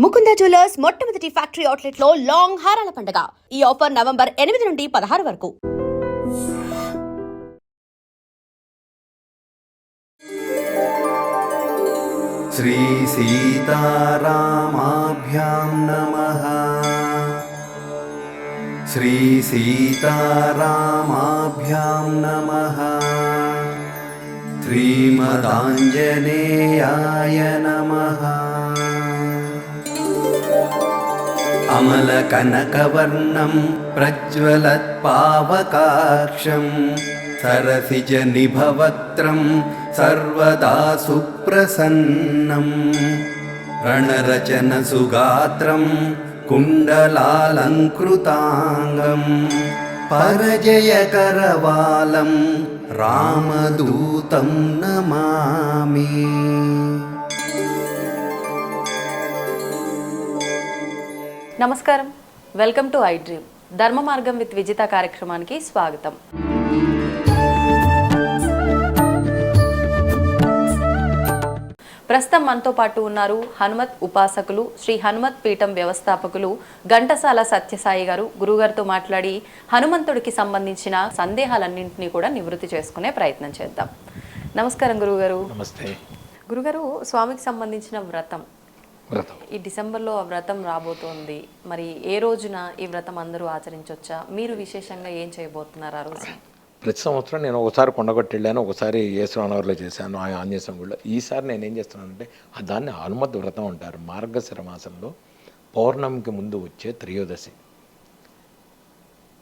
Mukunda jewellers మొట్టమొదటి factory అవుట్లెట్లో long హారాల పండుగ. ఈ ఆఫర్ నవంబర్ ఎనిమిది నుండి పదహారు వరకు. శ్రీ సీతారామాభ్యాం నమ. శ్రీ సీతారామాభ్యాం నమ. శ్రీమదాంజనేయాయ నమః. अमलकनकवर्णं प्रज्वलत्पावकाक्षं सरसिजनिभवक्त्रं सर्वदा सुप्रसन्नम् रणरचनसुगात्रं कुण्डलालङ्कृताङ्गं परजयकरवालं रामदूतं नमामि నమస్కారం. Welcome to iDream. ధర్మ మార్గం విత్ విజిత కార్యక్రమానికి స్వాగతం. ప్రస్తుతం మనతో పాటు ఉన్నారు హనుమత్ ఉపాసకులు శ్రీ హనుమత్ పీఠం వ్యవస్థాపకులు ఘంటసాల సత్యసాయి గారు. గురుగారితో మాట్లాడి హనుమంతుడికి సంబంధించిన సందేహాలన్నింటినీ కూడా నివృత్తి చేసుకునే ప్రయత్నం చేద్దాం. నమస్కారం గురుగారు. నమస్తే. గురుగారు స్వామికి సంబంధించిన వ్రతం. వ్రతం. ఈ డిసెంబర్లో ఆ వ్రతం రాబోతోంది. మరి ఏ రోజున ఈ వ్రతం అందరూ ఆచరించవచ్చా మీరు విశేషంగా ఏం చేయబోతున్నారు ఆ రోజు? ప్రతి సంవత్సరం నేను ఒకసారి కొండగొట్టి వెళ్ళాను ఒకసారి యేసురానవర్లో చేశాను ఆ ఆంజనేయ గుడిలో. ఈసారి నేను ఏం చేస్తున్నానంటే ఆ దాన్ని హనుమత్ వ్రతం అంటారు. మార్గశిర మాసంలో పౌర్ణమికి ముందు వచ్చే త్రయోదశి.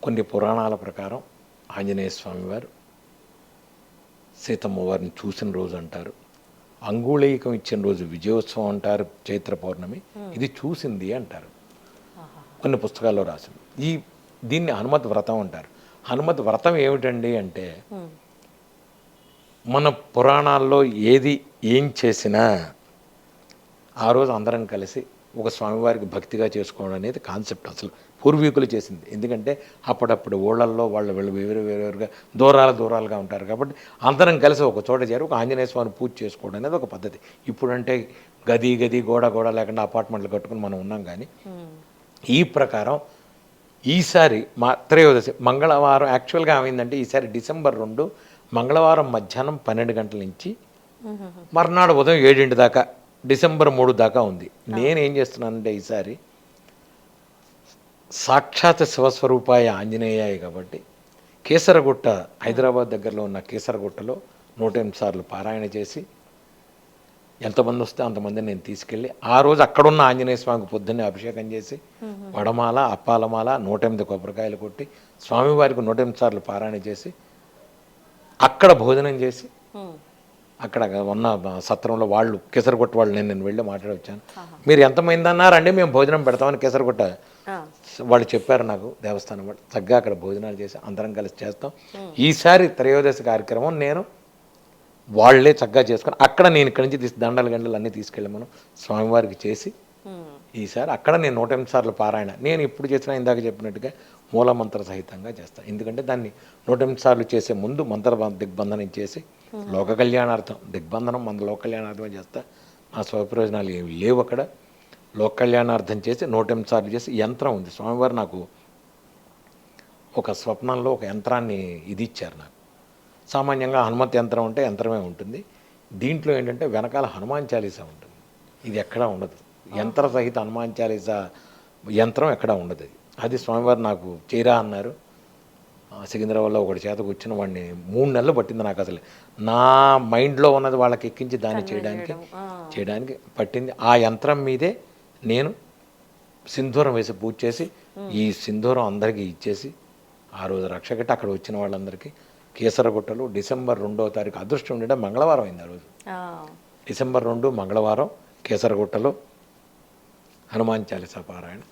కొన్ని పురాణాల ప్రకారం ఆంజనేయ స్వామి వారు సీతమ్మ వారిని చూసిన రోజు అంటారు. అంగుళీకం ఇచ్చిన రోజు విజయోత్సవం అంటారు చైత్ర పౌర్ణమి. ఇది చూసింది అంటారు. కొన్ని పుస్తకాల్లో రాసింది. ఈ దీన్ని హనుమత్ వ్రతం అంటారు. హనుమత్ వ్రతం ఏమిటండి అంటే మన పురాణాల్లో ఏది ఏం చేసినా ఆ రోజు అందరం కలిసి ఒక స్వామివారికి భక్తిగా చేసుకోవడం అనేది కాన్సెప్ట్ అసలు. పూర్వీకులు చేసింది. ఎందుకంటే అప్పుడప్పుడు ఊళ్ళల్లో వాళ్ళు వీళ్ళు వేరు వేరుగా దూరాలు దూరాలుగా ఉంటారు. కాబట్టి అందరం కలిసి ఒక చోట చేరి ఒక ఆంజనేయ స్వామి పూజ చేసుకోవడం అనేది ఒక పద్ధతి. ఇప్పుడంటే గది గది గోడ గోడ లేకుండా అపార్ట్మెంట్లు కట్టుకుని మనం ఉన్నాం కానీ ఈ ప్రకారం ఈసారి మా త్రయోదశి మంగళవారం యాక్చువల్గా ఏమైందంటే ఈసారి డిసెంబర్ రెండు మంగళవారం మధ్యాహ్నం పన్నెండు గంటల నుంచి మర్నాడు ఉదయం ఏడింటి దాకా డిసెంబర్ మూడు దాకా ఉంది. నేనేం చేస్తున్నానంటే ఈసారి సాక్షాత్ శివస్వరూపాయ ఆంజనేయాయ కాబట్టి కేసరగుట్ట హైదరాబాద్ దగ్గరలో ఉన్న కేసరగుట్టలో నూట ఎనిమిది సార్లు పారాయణ చేసి ఎంతమంది వస్తే అంతమందిని నేను తీసుకెళ్ళి ఆ రోజు అక్కడున్న ఆంజనేయ స్వామికి పొద్దున్నే అభిషేకం చేసి వడమాల అప్పాలమాల నూట ఎనిమిది కొబ్బరికాయలు కొట్టి స్వామివారికి నూట ఎనిమిది సార్లు పారాయణ చేసి అక్కడ భోజనం చేసి అక్కడ ఉన్న సత్రంలో వాళ్ళు కేసరగుట్ట వాళ్ళు నేను నేను వెళ్ళి మాట్లాడి వచ్చాను మీరు ఎంతమంది అన్నారండి మేము భోజనం పెడతామని కేసరగుట్ట వాళ్ళు చెప్పారు నాకు దేవస్థానం వాళ్ళు. చక్కగా అక్కడ భోజనాలు చేసి అందరం కలిసి చేస్తాం. ఈసారి త్రయోదశి కార్యక్రమం నేను వాళ్ళే చక్కగా చేసుకొని అక్కడ నేను ఇక్కడి నుంచి తీసి దండలు గంటలు అన్నీ తీసుకెళ్ళి మనం స్వామివారికి చేసి ఈసారి అక్కడ నేను నూట ఎనిమిది సార్లు పారాయణ. నేను ఇప్పుడు చేసిన ఇందాక చెప్పినట్టుగా మూలమంత్ర సహితంగా చేస్తాను ఎందుకంటే దాన్ని నూట ఎనిమిది సార్లు చేసే ముందు మంత్ర దిగ్బంధనం చేసి లోక కళ్యాణార్థం దిగ్బంధనం మన లోక కళ్యాణార్థమే చేస్తా. ఆ స్వప్రయోజనాలు ఏమి లేవు అక్కడ. లోక కళ్యాణార్థం చేసి నూట ఎనిమిది సార్లు చేసి యంత్రం ఉంది. స్వామివారు నాకు ఒక స్వప్నంలో ఒక యంత్రాన్ని ఇది ఇచ్చారు నాకు. సామాన్యంగా హనుమత్ యంత్రం ఉంటే యంత్రమే ఉంటుంది. దీంట్లో ఏంటంటే వెనకాల హనుమాన్ చాలీసా ఉంటుంది. ఇది ఎక్కడా ఉండదు. యంత్ర సహిత హనుమాన్ చాలీసా యంత్రం ఎక్కడా ఉండదు అది. అది స్వామివారు నాకు చేయరా అన్నారు. సికింద్రాబాద్లో ఒకటి చేత కూర్చుని వాడిని మూడు నెలలు పట్టింది నాకు అసలు. నా మైండ్లో ఉన్నది వాళ్ళకి ఎక్కించి దాన్ని చేయడానికి చేయడానికి పట్టింది. ఆ యంత్రం మీదే నేను సింధూరం వేసి పూజ చేసి ఈ సింధూరం అందరికీ ఇచ్చేసి ఆ రోజు రక్షకట్టి అక్కడ వచ్చిన వాళ్ళందరికీ కేసరగుట్టలు డిసెంబర్ రెండవ తారీఖు అదృష్టం ఉండడం మంగళవారం అయింది ఆ రోజు. డిసెంబర్ రెండు మంగళవారం కేసరగుట్టలో హనుమాన్ చాలీసా పారాయణ.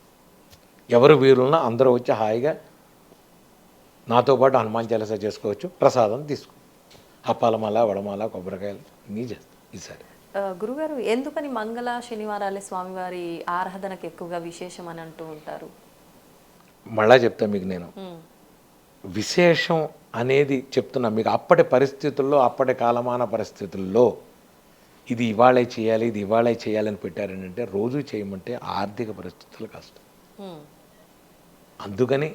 ఎవరు వీరున్నా అందరూ వచ్చి హాయిగా నాతో పాటు హనుమాన్ చాలీసా చేసుకోవచ్చు ప్రసాదం తీసుకో. అప్పాలమాల వడమాల కొబ్బరికాయలు నీ చేస్తాం ఈసారి. గురుగారు ఎందుకని మంగళ శనివారాలే స్వామివారి ఆరాధనకు ఎక్కువగా విశేషం అని అంటూ ఉంటారు? మళ్ళా చెప్తా మీకు నేను. విశేషం అనేది చెప్తున్నా మీకు అప్పటి పరిస్థితుల్లో అప్పటి కాలమాన పరిస్థితుల్లో ఇది ఇవాళే చేయాలి ఇది ఇవాళే చేయాలని పెట్టారంటే రోజు చేయమంటే ఆర్థిక పరిస్థితులు కష్టం. అందుకని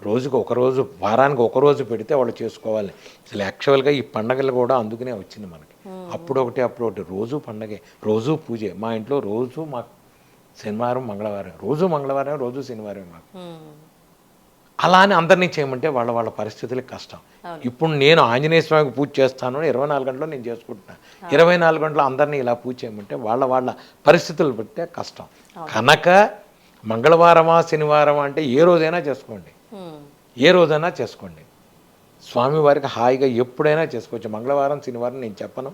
రోజుకు ఒక రోజు వారానికి ఒక రోజు పెడితే వాళ్ళు చేసుకోవాలి. అసలు యాక్చువల్గా ఈ పండగలు కూడా అందుకనే వచ్చింది మనకి. అప్పుడు ఒకటి అప్పుడు ఒకటి రోజు పండగే రోజు పూజే. మా ఇంట్లో రోజు మా శనివారం మంగళవారం. రోజు మంగళవారం రోజు శనివారం మాకు. అలా అని అందరినీ చేయమంటే వాళ్ళ వాళ్ళ పరిస్థితులకి కష్టం. ఇప్పుడు నేను ఆంజనేయ స్వామికి పూజ చేస్తాను ఇరవై నాలుగు గంటలు నేను చేసుకుంటున్నాను ఇరవై నాలుగు గంటలు అందరినీ ఇలా పూజ చేయమంటే వాళ్ళ వాళ్ళ పరిస్థితులు బట్టే కష్టం. కనుక మంగళవారమా శనివారమా అంటే ఏ రోజైనా చేసుకోండి. ఏ రోజైనా చేసుకోండి. స్వామివారికి హాయిగా ఎప్పుడైనా చేసుకోవచ్చు. మంగళవారం శనివారం నేను చెప్పను.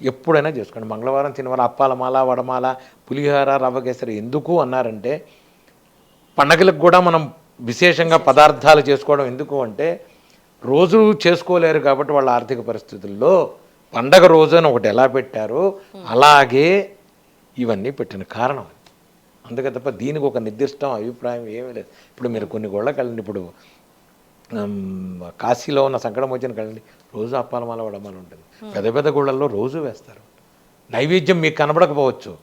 ఎప్పుడైనా చేసుకోండి. మంగళవారం శనివారం అప్పాలమాల వడమాల పులిహోర రవ్వ కేసరి ఎందుకు అన్నారంటే పండగలకు కూడా మనం విశేషంగా పదార్థాలు చేసుకోవడం ఎందుకు అంటే రోజు చేసుకోలేరు కాబట్టి వాళ్ళ ఆర్థిక పరిస్థితుల్లో పండగ రోజు అని ఒకటి ఎలా పెట్టారో అలాగే ఇవన్నీ పెట్టిన కారణం అందుకే తప్ప దీనికి ఒక నిర్దిష్టం అభిప్రాయం ఏమీ లేదు. ఇప్పుడు మీరు కొన్ని గోళ్ళకి వెళ్ళండి ఇప్పుడు కాశీలో ఉన్న సంకటం వచ్చిన కదండి. రోజు అప్పాలమాల వడమాల ఉంటుంది. పెద్ద పెద్ద గుళ్ళల్లో రోజు వేస్తారు. నైవేద్యం మీకు కనబడకపోవచ్చు.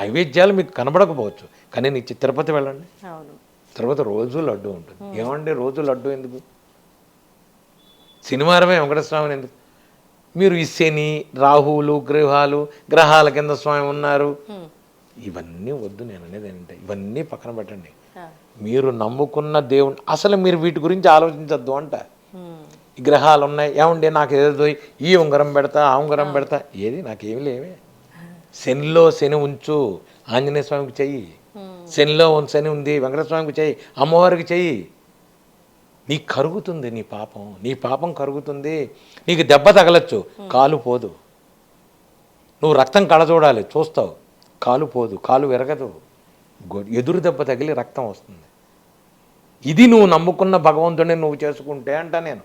నైవేద్యాలు మీకు కనబడకపోవచ్చు. కానీ నీ తిరుపతి వెళ్ళండి. తర్వాత రోజు లడ్డు ఉంటుంది. ఏమండి రోజు లడ్డు ఎందుకు? శనివారమే వెంకటస్వామిని ఎందుకు? మీరు ఈ శని రాహువులు గ్రహాలు గ్రహాల కింద స్వామి ఉన్నారు. ఇవన్నీ వద్దు నేను అనేది ఏంటంటే ఇవన్నీ పక్కన పెట్టండి. మీరు నమ్ముకున్న దేవుని అసలు మీరు వీటి గురించి ఆలోచించద్దు అంట. గ్రహాలు ఉన్నాయి ఏమండి నాకు ఏదో ఈ ఉంగరం పెడతా ఆ ఉంగరం పెడతా. ఏది? నాకేమి లేవే. శనిలో శని ఉంచు ఆంజనేయ స్వామికి చెయ్యి. శనిలో శని ఉంది వెంకటేశ్వర స్వామికి చెయ్యి అమ్మవారికి చెయ్యి. నీకు కరుగుతుంది నీ పాపం. నీ పాపం కరుగుతుంది. నీకు దెబ్బ తగలచ్చు. కాలు పోదు. నువ్వు రక్తం కళ చూడాలి చూస్తావు. కాలు పోదు. కాలు విరగదు. ఎదురు దెబ్బ తగిలి రక్తం వస్తుంది. ఇది నువ్వు నమ్ముకున్న భగవంతుడిని నువ్వు చేసుకుంటే అంట నేను.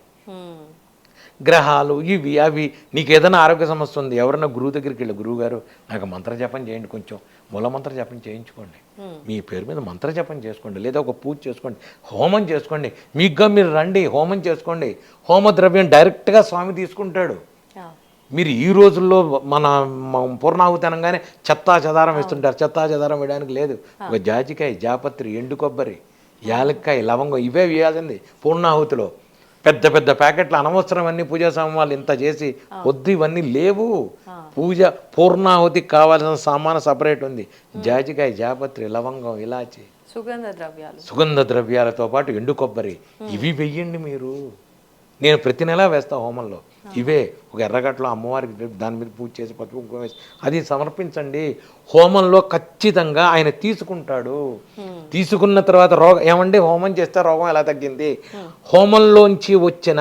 గ్రహాలు ఇవి అవి. నీకు ఏదైనా ఆరోగ్య సమస్య ఉంది ఎవరైనా గురువు దగ్గరికి వెళ్ళి. గురువు గారు నాకు మంత్ర జపం చేయండి కొంచెం. మూల మంత్ర జపం చేయించుకోండి. మీ పేరు మీద మంత్ర జపం చేసుకోండి లేదా ఒక పూజ చేసుకోండి హోమం చేసుకోండి. మీకుగా మీరు రండి హోమం చేసుకోండి. హోమ ద్రవ్యం డైరెక్ట్గా స్వామి తీసుకుంటాడు. మీరు ఈ రోజుల్లో మన మ- పూర్ణాహుతి అనగానే చెత్తా చెదారం వేస్తుంటారు. చెత్తా చెదారం వేయడానికి లేదు. ఒక జాజికాయ జాపత్రి ఎండు కొబ్బరి. యాలక్కాయ లవంగం ఇవే వేయాల్సింది పూర్ణాహుతిలో. పెద్ద పెద్ద ప్యాకెట్లు అనవసరం అన్ని పూజా సామాన్లు ఇంత చేసి వద్దు ఇవన్నీ లేవు. పూజ పూర్ణాహుతికి కావాల్సిన సామాను సపరేట్ ఉంది. జాజికాయ జాపత్రి లవంగం ఇలాచి. సుగంధ ద్రవ్యాలు. సుగంధ ద్రవ్యాలతో పాటు ఎండు కొబ్బరి. ఇవి వెయ్యండి మీరు. నేను ప్రతి నెలా వేస్తా హోమంలో ఇవే ఒక ఎర్రగట్లో అమ్మవారికి దాని మీద పూజ చేసి పసుపు వేసి అది సమర్పించండి. హోమంలో ఖచ్చితంగా ఆయన తీసుకుంటాడు. తీసుకున్న తర్వాత రోగం ఏమండి? హోమం చేస్తే రోగం ఎలా తగ్గింది? హోమంలోంచి వచ్చిన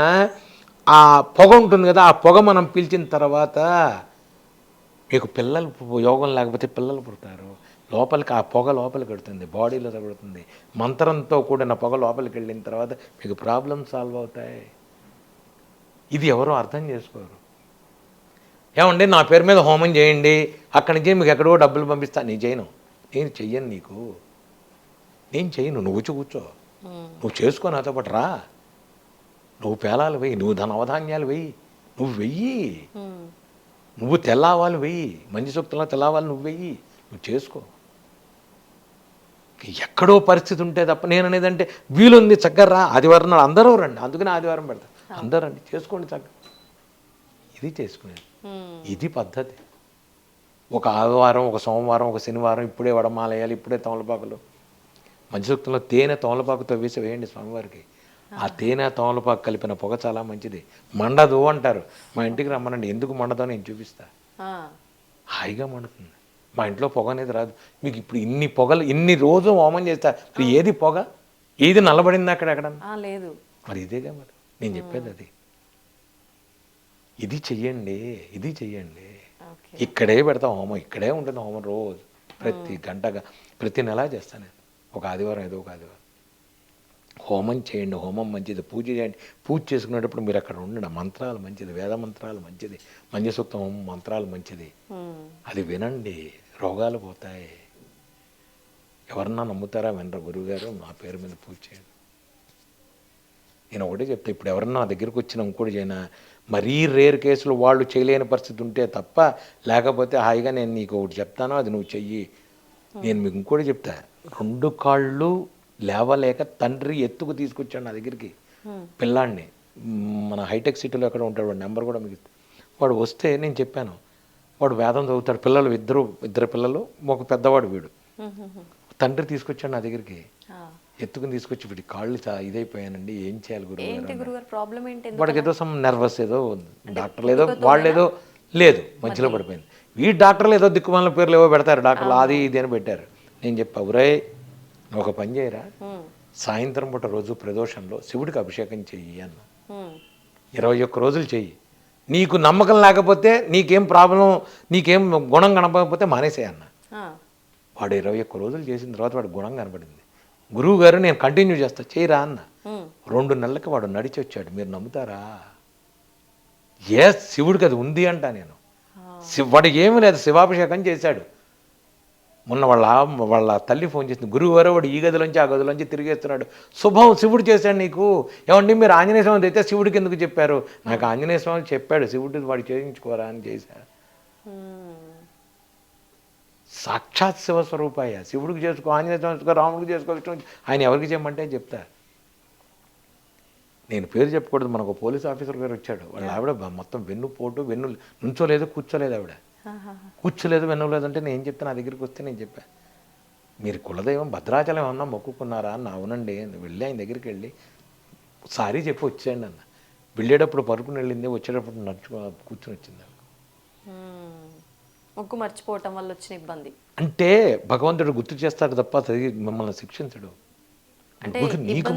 ఆ పొగ ఉంటుంది కదా ఆ పొగ మనం పీల్చిన తర్వాత మీకు పిల్లలు యోగం లేకపోతే పిల్లలు పుడతారు. లోపలికి ఆ పొగ లోపలికి వెడుతుంది బాడీలో తగులుతుంది. మంత్రంతో కూడిన పొగ లోపలికి వెళ్ళిన తర్వాత మీకు ప్రాబ్లమ్ సాల్వ్ అవుతాయి. ఇది ఎవరో అర్థం చేసుకోరు. ఏమండి నా పేరు మీద హోమం చేయండి అక్కడి నుంచి మీకు ఎక్కడో డబ్బులు పంపిస్తా. నేను చేయను. నేను చెయ్యను నీకు. నేను చెయ్యను. నువ్వు వచ్చి కూర్చో నువ్వు చేసుకో నాతో పాటు రా. నువ్వు పేలాలు వెయ్యి నువ్వు ధన అవధాన్యాలు వెయ్యి నువ్వు వెయ్యి. నువ్వు తెల్లావాలి వెయ్యి మంచి సూక్తంలో తెల్లావాలి నువ్వు వెయ్యి. నువ్వు చేసుకో. ఎక్కడో పరిస్థితి ఉంటే తప్ప నేను అనేదంటే వీలుంది చక్కగా రా ఆదివారం నాడు అందరూ రండి. అందుకనే ఆదివారం పెడతా. అందరూ రండి చేసుకోండి చక్కగా ఇది చేసుకునేది. ఇది పద్ధతి. ఒక ఆదివారం ఒక సోమవారం ఒక శనివారం ఇప్పుడే వడమాలయాలు ఇప్పుడే తమలపాకులు. మంచి సూక్తంలో తేనె తమలపాకుతో వేసి వేయండి స్వామివారికి. ఆ తేనె తమలపాకు కలిపిన పొగ చాలా మంచిది. మండదు అంటారు. మా ఇంటికి రమ్మనండి ఎందుకు మండదో నేను చూపిస్తా. హాయిగా మండుతుంది. మా ఇంట్లో పొగ అనేది రాదు. మీకు ఇప్పుడు ఇన్ని పొగలు ఇన్ని రోజు హోమం చేస్తా. ఇప్పుడు ఏది పొగ? ఏది నల్లబడింది అక్కడ ఎక్కడ లేదు. మరి ఇదేగా మరి. నేను చెప్పేది అది. ఇది చెయ్యండి ఇది చెయ్యండి. ఇక్కడే పెడతాం హోమం ఇక్కడే ఉంటుంది హోమం రోజు. ప్రతి గంటగా ప్రతి నెలా చేస్తాను నేను. ఒక ఆదివారం ఏదో ఒక ఆదివారం. హోమం చేయండి హోమం మంచిది పూజ చేయండి. పూజ చేసుకునేటప్పుడు మీరు అక్కడ ఉండండి. మంత్రాలు మంచిది వేద మంత్రాలు మంచిది మంజసూక్తం హోమం మంత్రాలు మంచిది. అది వినండి రోగాలు పోతాయి. ఎవరన్నా నమ్ముతారా? వినరా? గురువుగారు నా పేరు మీద పూజ చేయండి. నేను ఒకటే చెప్తా ఇప్పుడు ఎవరన్నా నా దగ్గరికి వచ్చిన ఇంకోటి చేయనా? మరీ రేర్ కేసులు వాళ్ళు చేయలేని పరిస్థితి ఉంటే తప్ప లేకపోతే హాయిగా నేను నీకు ఒకటి చెప్తాను అది నువ్వు చెయ్యి. నేను మీకు ఇంకోటి చెప్తా రెండు కాళ్ళు లేవలేక తండ్రి ఎత్తుకు తీసుకొచ్చాడు నా దగ్గరికి. పిల్లాడిని మన హైటెక్ సిటీలో ఎక్కడ ఉంటాడు వాడు నెంబర్ కూడా మీకు. వాడు వస్తే నేను చెప్పాను వాడు వేదం చదువుతాడు పిల్లలు ఇద్దరు ఇద్దరు పిల్లలు ఒక పెద్దవాడు వీడు. తండ్రి తీసుకొచ్చాడు నా దగ్గరికి. ఎత్తుకుని తీసుకొచ్చి వీడి కాళ్ళు ఇదైపోయానండి. ఏం చేయాలి గురువు ప్రాబ్లం ఏంటి? వాడికి ఏదో సమ్ నర్వస్ ఏదో ఉంది. డాక్టర్లు ఏదో వాళ్ళు ఏదో లేదు మధ్యలో పడిపోయింది. ఈ డాక్టర్లు ఏదో దిక్కుమాల పేర్లు ఏవో పెడతారు డాక్టర్లు అది ఇది అని పెట్టారు. నేను చెప్పా నువ్వు ఒక పని చేయరా? సాయంత్రం పూట రోజు ప్రదోషంలో శివుడికి అభిషేకం చెయ్యి అన్న. ఇరవై ఒక్క రోజులు చెయ్యి. నీకు నమ్మకం లేకపోతే నీకేం ప్రాబ్లం నీకేం గుణం కనపడకపోతే మానేసే అన్న. ఆ, వాడు ఇరవై ఒక్క రోజులు చేసిన తర్వాత వాడు గుణం కనపడింది. గురువు గారు నేను కంటిన్యూ చేస్తా. చేయరా అన్న. రెండు నెలలకి వాడు నడిచి వచ్చాడు మీరు నమ్ముతారా? ఏ శివుడికి అది ఉంది అంట నేను. శివ వాడికి ఏమీ లేదు. శివాభిషేకం చేశాడు. మొన్న వాళ్ళ వాళ్ళ తల్లి ఫోన్ చేసింది. గురువు గారు వాడు ఈ గదిలోంచి ఆ గదిలోంచి తిరిగేస్తున్నాడు. శుభం శివుడు చేశాడు నీకు. ఏమండి మీరు ఆంజనేయ స్వామి అయితే శివుడికి ఎందుకు చెప్పారు? నాకు ఆంజనేయ స్వామి చెప్పాడు. శివుడు వాడు చేయించుకోరా అని ఉమ్. సాక్షాత్ శివస్వరూపాయ. శివుడికి చేసుకో ఆంజనేయ చేసుకో రాముడికి చేసుకో విష్ణువుకి ఆయన ఎవరికి చేయమంటే చెప్తా నేను పేరు చెప్పకూడదు మనకు పోలీస్ ఆఫీసర్ గారు వచ్చాడు. వాళ్ళ ఆవిడ మొత్తం వెన్ను పోటు వెన్ను నుంచోలేదు కూర్చోలేదు ఆవిడ. కూర్చోలేదు వెన్నులేదు అంటే నేను ఏం చెప్తా నా దగ్గరికి వస్తే నేను చెప్పా. మీరు కులదైవం భద్రాచలం ఏమన్నా మొక్కుకున్నారా? అన్న అవునండి వెళ్ళి ఆయన దగ్గరికి వెళ్ళి సారీ చెప్పి వచ్చేయండి అన్న. వెళ్ళేటప్పుడు పరుకుని వెళ్ళింది వచ్చేటప్పుడు నడుచు కూర్చుని వచ్చింది మొక్కు మర్చిపోవటం వల్ల వచ్చిన ఇబ్బంది. అంటే భగవంతుడు గుర్తు చేస్తాడు తప్ప మిమ్మల్ని శిక్షించడు. నీకు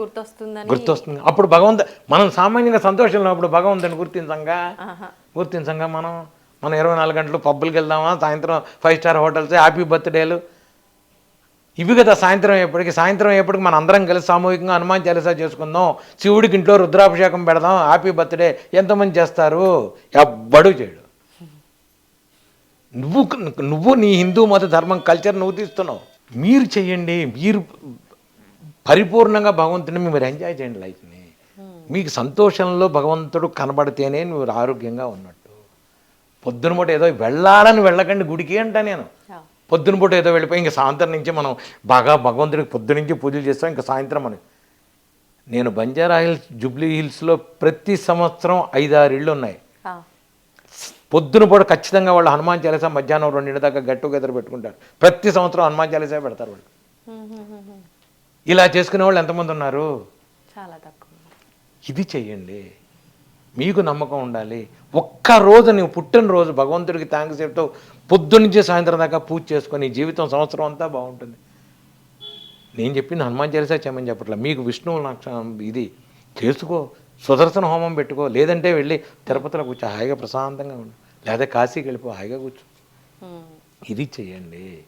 గుర్తొస్తుందని గుర్తొస్తుంది. అప్పుడు భగవంతు మనం సామాన్యంగా సంతోషంలో అప్పుడు భగవంతుని గుర్తించంగా. గుర్తించంగా మనం? మనం ఇరవై నాలుగు గంటలు పబ్బులకి వెళ్దామా? సాయంత్రం ఫైవ్ స్టార్ హోటల్స్ హ్యాపీ బర్త్డేలు? ఇవి కదా సాయంత్రం ఎప్పటికి సాయంత్రం ఎప్పటికి మన అందరం కలిసి సామూహికంగా హనుమాన్ చాలీసా చేసుకుందాం. శివుడికి ఇంట్లో రుద్రాభిషేకం పెడదాం. Happy birthday. ఎంతమంది చేస్తారు? ఎవ్వడూ చేయడు. నువ్వు నువ్వు నీ హిందూ మత ధర్మం కల్చర్ నువ్వు తీస్తున్నావు. మీరు చెయ్యండి మీరు పరిపూర్ణంగా భగవంతుని మీరు ఎంజాయ్ చేయండి లైఫ్ని మీకు సంతోషంలో భగవంతుడు కనబడితేనే నువ్వు ఆరోగ్యంగా ఉన్నట్టు. పొద్దున పూట ఏదో వెళ్ళాలని వెళ్ళకండి గుడికి అంట నేను. పొద్దున పూట ఏదో వెళ్ళిపోయి ఇంకా సాయంత్రం నుంచి మనం బాగా భగవంతుడికి పొద్దు నుంచి పూజలు చేస్తాం ఇంకా సాయంత్రం అని. నేను బంజారా హిల్స్ జూబ్లీ హిల్స్లో ప్రతి సంవత్సరం ఐదారు ఇళ్ళు ఉన్నాయి. పొద్దున పూట ఖచ్చితంగా వాళ్ళు హనుమాన్ చాలీసా మధ్యాహ్నం రెండింటి దాకా గట్టు గెదర పెట్టుకుంటారు. ప్రతి సంవత్సరం హనుమాన్ చాలీసా పెడతారు వాళ్ళు. ఇలా చేసుకునే వాళ్ళు ఎంతమంది ఉన్నారు? చాలా తక్కువ. ఇది చెయ్యండి. మీకు నమ్మకం ఉండాలి. ఒక్క రోజు నువ్వు పుట్టినరోజు భగవంతుడికి థ్యాంక్స్ చెప్తూ పొద్దున్నుంచి సాయంత్రం దాకా పూజ చేసుకొని జీవితం సంవత్సరం అంతా బాగుంటుంది. నేను చెప్పింది హనుమాన్ చాలీసా చేయమని చెప్పట్లే. మీకు విష్ణువు నాకు ఇది. చేసుకో సుదర్శన హోమం పెట్టుకో లేదంటే వెళ్ళి తిరుపతిలో కూర్చో హాయిగా ప్రశాంతంగా ఉండు. లేదా కాశీకి వెళ్ళిపో హాయిగా కూర్చో. ఉమ్. ఇది చెయ్యండి.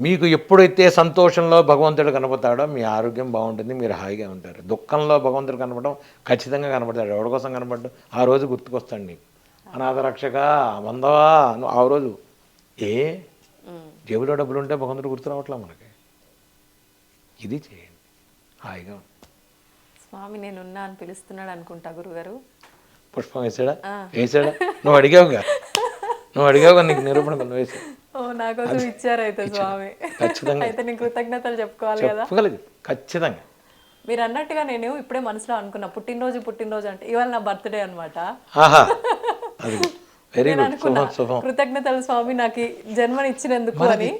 మీకు ఎప్పుడైతే సంతోషంలో భగవంతుడు కనపడతాడో మీ ఆరోగ్యం బాగుంటుంది మీరు హాయిగా ఉంటారు. దుఃఖంలో భగవంతుడు కనపడడం ఖచ్చితంగా కనపడతాడు. ఎవరి కోసం కనపడ్డు? ఆ రోజు గుర్తుకొస్తాడు నీకు. అనాథ రక్షక వందవా? నువ్వు ఆ రోజు. ఏ. జేబులో డబ్బులు ఉంటే భగవంతుడు గుర్తు రావట్లే మనకి? ఇది చేయండి హాయిగా ఉండు. స్వామి నేనున్నా అని పిలుస్తున్నాడు అనుకుంటా గురుగారు. పుష్పం వేసాడా? వేసాడా? నువ్వు అడిగావుగా నువ్వు అడిగావుగా నీకు నిరూపణ వేసా. ఓ నా కోసం ఇచ్చారు అయితే స్వామి. ఖచ్చితంగా. అయితే నేను కృతజ్ఞతలు చెప్పుకోవాలి కదా? చెప్పగలదు ఖచ్చితంగా. మీరు అన్నట్టుగా నేను ఇప్పుడే మనసులో అనుకున్నా పుట్టినరోజు పుట్టినరోజు అంటే ఇవాళ నా బర్త్డే అది వెరీ అనుకున్నా కృతజ్ఞతలు స్వామి నాకు ఈ జన్మని ఇచ్చినందుకు మనది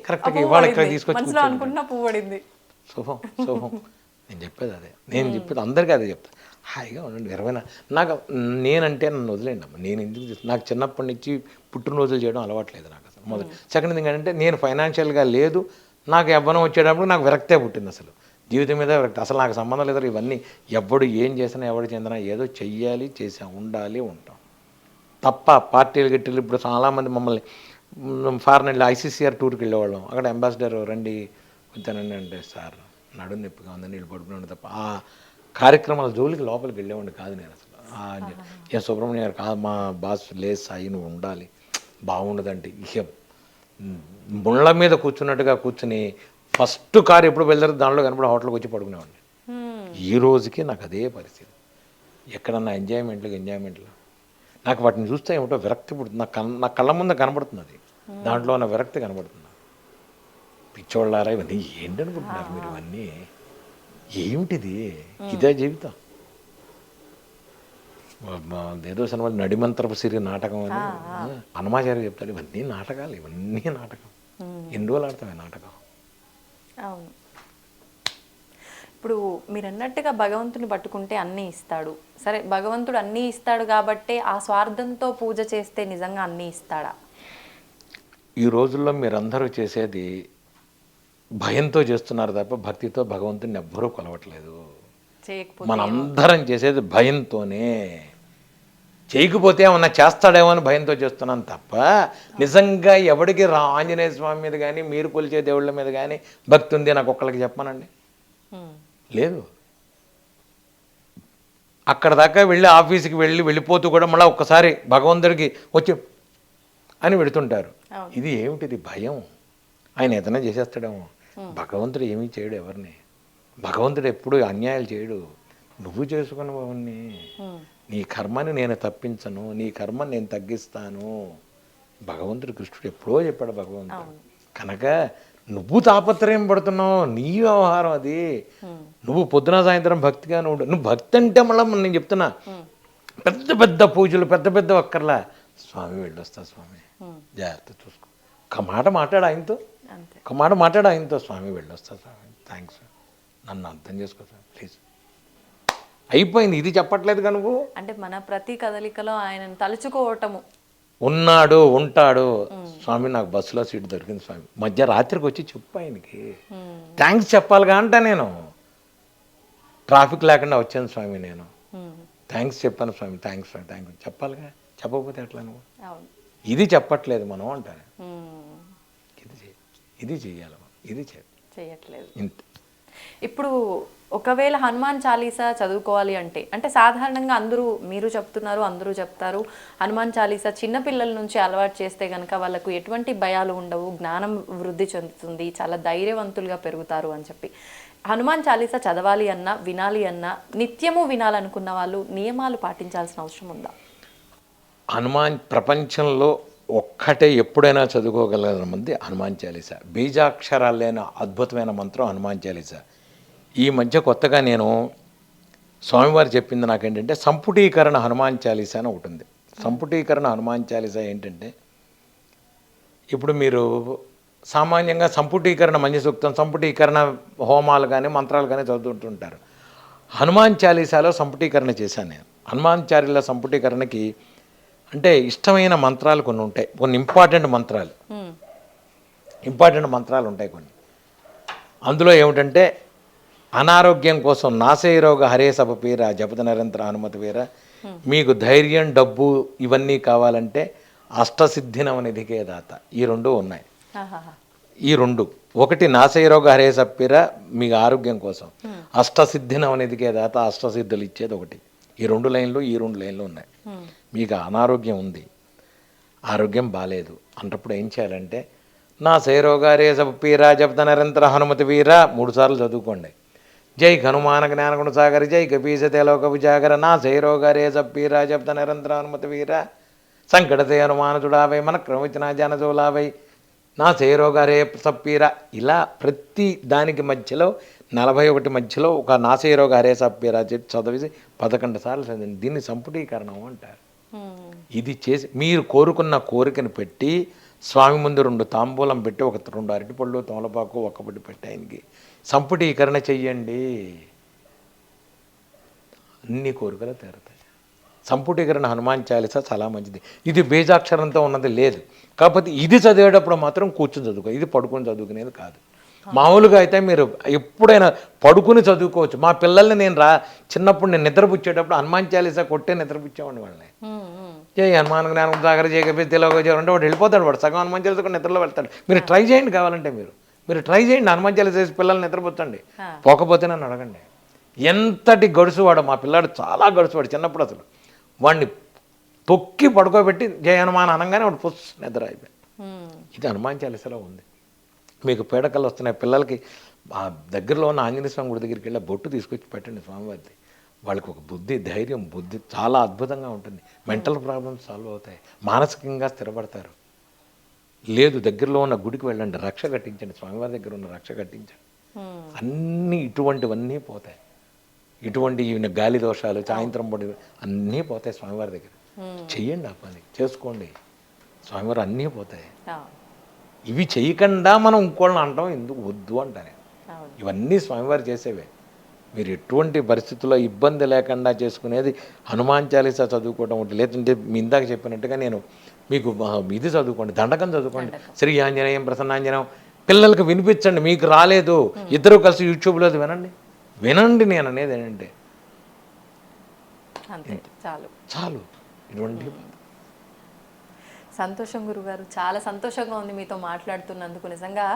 అని మనసులో అనుకుంటున్నా పువ్వు పడింది. శుభం శుభం. నేను చెప్పేది అదే. నేను చెప్పేది అందరికీ అదే చెప్తా. హాయిగా ఉండండి ఇరవై నాకు నేనంటే నన్ను వదిలేండి అమ్మ. నేను ఎందుకు నాకు చిన్నప్పటి నుంచి పుట్టినరోజులు చేయడం అలవాట్లేదు నాకు అసలు మొదలు సెకండ్ థింగ్ ఏంటంటే నేను ఫైనాన్షియల్గా లేదు. నాకు యవ్వనం వచ్చేటప్పుడు నాకు విరక్తే పుట్టింది అసలు. జీవితం మీద విరక్తి. అసలు నాకు సంబంధం లేదు ఇవన్నీ. ఎవడు ఏం చేసినా ఎవడు చెందినా ఏదో చెయ్యాలి చేసా ఉండాలి ఉంటాం. తప్ప పార్టీలు గిట్టీలు ఇప్పుడు చాలామంది మమ్మల్ని ఫారెన్ వెళ్ళి ఐసీసీఆర్ టూర్కి వెళ్ళేవాళ్ళం. అక్కడ అంబాసిడర్ రండి వచ్చానండి అంటే సార్. నడుము నొప్పిగా ఉందని వీళ్ళు పడుకున్నాడు తప్ప ఆ కార్యక్రమాల జోలికి లోపలికి వెళ్ళేవాడిని కాదు నేను అసలు. ఏ సుబ్రహ్మణ్య గారు కాదు మా బాస్ లేదు సాయి నువ్వు ఉండాలి. బాగుండదంటే ఇక ముళ్ళ మీద కూర్చున్నట్టుగా కూర్చుని ఫస్ట్ కారు ఎప్పుడు వెళ్తారు దానిలో కనపడి హోటల్కి వచ్చి పడుకునేవాడిని. ఈ రోజుకి నాకు అదే పరిస్థితి. ఎక్కడన్నా ఎంజాయ్మెంట్లకు ఎంజాయ్మెంట్లు. నాకు వాటిని చూస్తే ఏమిటో విరక్తి పుడుతుంది. నా కళ్ళ నా కళ్ళ ముందు కనబడుతుంది అది. దాంట్లో ఉన్న విరక్తి కనబడుతుంది పిచ్చోళ్ళారా ఇవన్నీ? ఏంటనుకుంటున్నారు మీరు ఇవన్నీ? ఏమిటిది? ఇదే జీవితం. ఏదో సినిమా నడిమంత్రపు సిరి నాటకం అని హనుమాచార్య చెప్తాడు ఇవన్నీ నాటకాలు ఇవన్నీ నాటకం. ఎన్ని రోజులు ఆడతాం నాటకం? అవును. ఇప్పుడు మీరు అన్నట్టుగా భగవంతుని పట్టుకుంటే అన్నీ ఇస్తాడు. సరే భగవంతుడు అన్నీ ఇస్తాడు కాబట్టే ఆ స్వార్థంతో పూజ చేస్తే నిజంగా అన్నీ ఇస్తాడా? ఈ రోజుల్లో మీరందరూ చేసేది భయంతో చేస్తున్నారు తప్ప భక్తితో భగవంతుని ఎవ్వరూ కొలవట్లేదు. మనందరం చేసేది భయంతోనే. చేయకపోతే ఏమన్నా చేస్తాడేమో అని భయంతో చేస్తున్నాను తప్ప నిజంగా ఎవడికి రా ఆంజనేయ స్వామి మీద కానీ మీరు కొలిచే దేవుళ్ళ మీద కానీ భక్తి ఉంది నాకు ఒక్కళ్ళకి చెప్పానండి లేదు. అక్కడ దాకా వెళ్ళి ఆఫీస్కి వెళ్ళి వెళ్ళిపోతూ కూడా మళ్ళీ ఒక్కసారి భగవంతుడికి వచ్చి అని పెడుతుంటారు. ఇది ఏమిటిది భయం? ఆయన ఏదైనా చేసేస్తాడేమో. భగవంతుడు ఏమీ చేయడు ఎవరిని. భగవంతుడు ఎప్పుడు అన్యాయాలు చేయడు. నువ్వు చేసుకుని అవన్నీ ఉమ్, నీ కర్మని నేను తప్పించను. నీ కర్మని నేను తగ్గిస్తాను. భగవంతుడు కృష్ణుడు ఎప్పుడో చెప్పాడు భగవంతుడు. కనుక నువ్వు తాపత్రయం పడుతున్నావు. నీ వ్యవహారం అది. నువ్వు పొద్దున సాయంత్రం భక్తిగా నువ్వు నువ్వు భక్తి అంటే మళ్ళీ నేను చెప్తున్నా. పెద్ద పెద్ద పూజలు పెద్ద పెద్ద ఒక్కర్లా. స్వామి వెళ్ళొస్తా స్వామి. జాగ్రత్త చూసుకో. ఒక మాట మాట్లాడు ఆయనతో. ఒక మాట మాట్లాడు ఆయనతో స్వామి వెళ్ళొస్తా స్వామి థ్యాంక్స్ నన్ను అర్థం చేసుకో స్వామి ప్లీజ్. అయిపోయింది ఇది చెప్పట్లేదుగా నువ్వు? అంటే మన ప్రతి కదలికలో ఆయనను తలుచుకోవటము. ఉన్నాడు ఉంటాడు. స్వామి నాకు బస్సులో సీట్ దొరికింది స్వామి. మధ్య రాత్రికి వచ్చి చెప్పు ఆయనకి. థ్యాంక్స్ చెప్పాలిగా అంట నేను. ట్రాఫిక్ లేకుండా వచ్చాను స్వామి నేను. థ్యాంక్స్ చెప్పాను స్వామి థ్యాంక్స్ స్వామి థ్యాంక్ యూ చెప్పాలిగా? చెప్పకపోతే ఎట్లా నువ్వు? ఇది చెప్పట్లేదు మనం చెయ్యి ఇది చెయ్యాలి మనం ఇది చేయాలి చేయట్లేదు. ఇంత. ఇప్పుడు ఒకవేళ హనుమాన్ చాలీసా చదువుకోవాలి అంటే అంటే సాధారణంగా అందరూ మీరు చెప్తున్నారు అందరూ చెప్తారు హనుమాన్ చాలీసా చిన్నపిల్లల నుంచి అలవాటు చేస్తే కనుక వాళ్ళకు ఎటువంటి భయాలు ఉండవు జ్ఞానం వృద్ధి చెందుతుంది చాలా ధైర్యవంతులుగా పెరుగుతారు అని చెప్పి. హనుమాన్ చాలీసా చదవాలి అన్నా వినాలి అన్నా నిత్యము వినాలనుకున్న వాళ్ళు నియమాలు పాటించాల్సిన అవసరం ఉందా? హనుమాన్ ప్రపంచంలో ఒక్కటే ఎప్పుడైనా చదువుకోగలిగిన మంది హనుమాన్ చాలీస. బీజాక్షరాలైన అద్భుతమైన మంత్రం హనుమాన్ చాలీస. ఈ మధ్య కొత్తగా నేను స్వామివారు చెప్పింది నాకేంటంటే సంపుటీకరణ హనుమాన్ చాలీస అని ఒకటి ఉంది. సంపుటీకరణ హనుమాన్ చాలీస ఏంటంటే ఇప్పుడు మీరు సామాన్యంగా సంపుటీకరణ మంచి సూక్తం సంపుటీకరణ హోమాలు కానీ మంత్రాలు కానీ చదువుతుంటుంటారు హనుమాన్ చాలీసాలో సంపుటీకరణ చేశాను నేను. హనుమాన్ చాలీల సంపుటీకరణకి అంటే ఇష్టమైన మంత్రాలు కొన్ని ఉంటాయి. కొన్ని ఇంపార్టెంట్ మంత్రాలు. ఇంపార్టెంట్ మంత్రాలు ఉంటాయి కొన్ని. అందులో ఏమిటంటే అనారోగ్యం కోసం నాశయ రోగ హరే సభ పీర జపత నిరంతర హనుమతి వీర మీకు ధైర్యం డబ్బు ఇవన్నీ కావాలంటే అష్టసిద్ధినవనిధికే దాత. ఈ రెండు ఉన్నాయి. ఈ రెండు. ఒకటి నాశయ రోగ హరే సప్పిర మీకు ఆరోగ్యం కోసం. అష్టసిద్ధినవనిధికే దాత అష్టసిద్ధులు ఇచ్చేది ఒకటి. ఈ రెండు లైన్లు ఈ రెండు లైన్లు ఉన్నాయి. మీకు అనారోగ్యం ఉంది ఆరోగ్యం బాగాలేదు అంటప్పుడు ఏం చేయాలంటే నా శైరోగారే సప్పీరా జపత నిరంతర హనుమతి వీర మూడు సార్లు చదువుకోండి. జై హనుమాన జ్ఞానగుణ సాగర జై కపీసతే లోక విజాగర నా శైరోగారే సప్పీరా జపత నిరంతర హనుమతి వీర. సంకటతే హనుమానుడావై మన క్రమించిన జన నా శైరోగారే సప్పీరా ఇలా ప్రతి దానికి మధ్యలో నలభై ఒకటి మధ్యలో ఒక నాసేరోగ హరే సప్పీరా చెప్పి చదివేసి పదకొండు సార్లు చదివింది. దీన్ని సంపుటీకరణం అంటారు. ఇది చేసి మీరు కోరుకున్న కోరికను పెట్టి స్వామి ముందు రెండు తాంబూలం పెట్టి ఒక రెండు అరటిపళ్ళు తోలపాకు ఒకటి పెట్టి ఆయనకి సంపుటీకరణ చెయ్యండి. అన్ని కోరికలు తీరుతాయి. సంపుటీకరణ హనుమాన్ చాలీస చాలా మంచిది. ఇది బీజాక్షరంతో ఉన్నది లేదు. కాకపోతే ఇది చదివేటప్పుడు మాత్రం కూర్చొని చదువుకో ఇది పడుకొని చదువుకునేది కాదు. మామూలుగా అయితే మీరు ఎప్పుడైనా పడుకుని చదువుకోవచ్చు. మా పిల్లల్ని నేను రా చిన్నప్పుడు నేను నిద్రపుచ్చేటప్పుడు హనుమాన్ చాలీసా కొట్టే నిద్రపుచ్చేవాడిని వాళ్ళని. జై హనుమాన్ జ్ఞానం సాగర కపి తెలుగు అంటే వాడు వెళ్ళిపోతాడు వాడు. సగం హనుమాన్ చాలీసా కూడా నిద్రలో వెళ్తాడు. మీరు ట్రై చేయండి కావాలంటే మీరు. మీరు ట్రై చేయండి హనుమాన్ చాలీసా చేసి పిల్లల్ని నిద్రపోతండి పోకపోతే నన్ను అడగండి. ఎంతటి గడుసువాడు మా పిల్లాడు చాలా గడుసువాడు చిన్నప్పుడు అసలు. వాడిని తొక్కి పడుకోబెట్టి జయ హనుమాన్ అనగానే వాడు పుస్ నిద్ర అయిపోయాడు ఇది హనుమాన్ చాలీసాలో ఉంది. మీకు పీడకలు వస్తున్నాయి. పిల్లలకి ఆ దగ్గరలో ఉన్న ఆంజనేయ స్వామి గుడి దగ్గరికి వెళ్ళి బొట్టు తీసుకొచ్చి పెట్టండి స్వామివారిది. వాళ్ళకి ఒక బుద్ధి ధైర్యం బుద్ధి చాలా అద్భుతంగా ఉంటుంది. మెంటల్ ప్రాబ్లమ్స్ సాల్వ్ అవుతాయి. మానసికంగా స్థిరపడతారు. లేదు దగ్గరలో ఉన్న గుడికి వెళ్ళండి. రక్ష కట్టించండి. స్వామివారి దగ్గర ఉన్న రక్ష కట్టించండి. అన్నీ ఇటువంటివన్నీ పోతాయి. ఇటువంటి ఈయన గాలి దోషాలు సాయంత్రం పడి అన్నీ పోతాయి స్వామివారి దగ్గర. చెయ్యండి ఆ పని. చేసుకోండి. స్వామివారు అన్నీ పోతాయి. ఇవి చేయకుండా మనం ఇంకోళ్ళని అంటాం ఎందుకు వద్దు అంటానే. ఇవన్నీ స్వామివారు చేసేవే. మీరు ఎటువంటి పరిస్థితుల్లో ఇబ్బంది లేకుండా చేసుకునేది హనుమాన్ చాలీసా చదువుకోవడం ఉంటుంది లేదంటే మీ ఇందాక చెప్పినట్టుగా నేను మీకు ఇది చదువుకోండి దండకం చదువుకోండి. శ్రీ ఆంజనేయం ప్రసన్నాంజనేయం పిల్లలకు వినిపించండి మీకు రాలేదు. ఇద్దరు కలిసి యూట్యూబ్లో వినండి. వినండి నేను అనేది ఏంటంటే. చాలు. చాలు. ఇటువంటి సంతోషం గురుగారు చాలా సంతోషంగా ఉంది మీతో మాట్లాడుతున్నందుకు. నిజంగా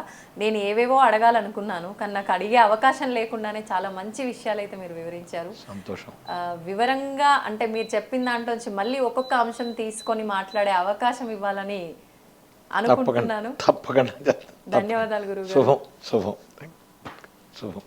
నేను ఏవేవో అడగాలనుకున్నాను కానీ నాకు అడిగే అవకాశం లేకుండానే చాలా మంచి విషయాలు అయితే మీరు వివరించారు. సంతోషం. వివరంగా అంటే మీరు చెప్పిన దాంట్లో నుంచి మళ్ళీ ఒక్కొక్క అంశం తీసుకొని మాట్లాడే అవకాశం ఇవ్వాలని అనుకుంటున్నాను. తప్పకుండా. ధన్యవాదాలు గురుగారు. శుభం శుభం. శుభం.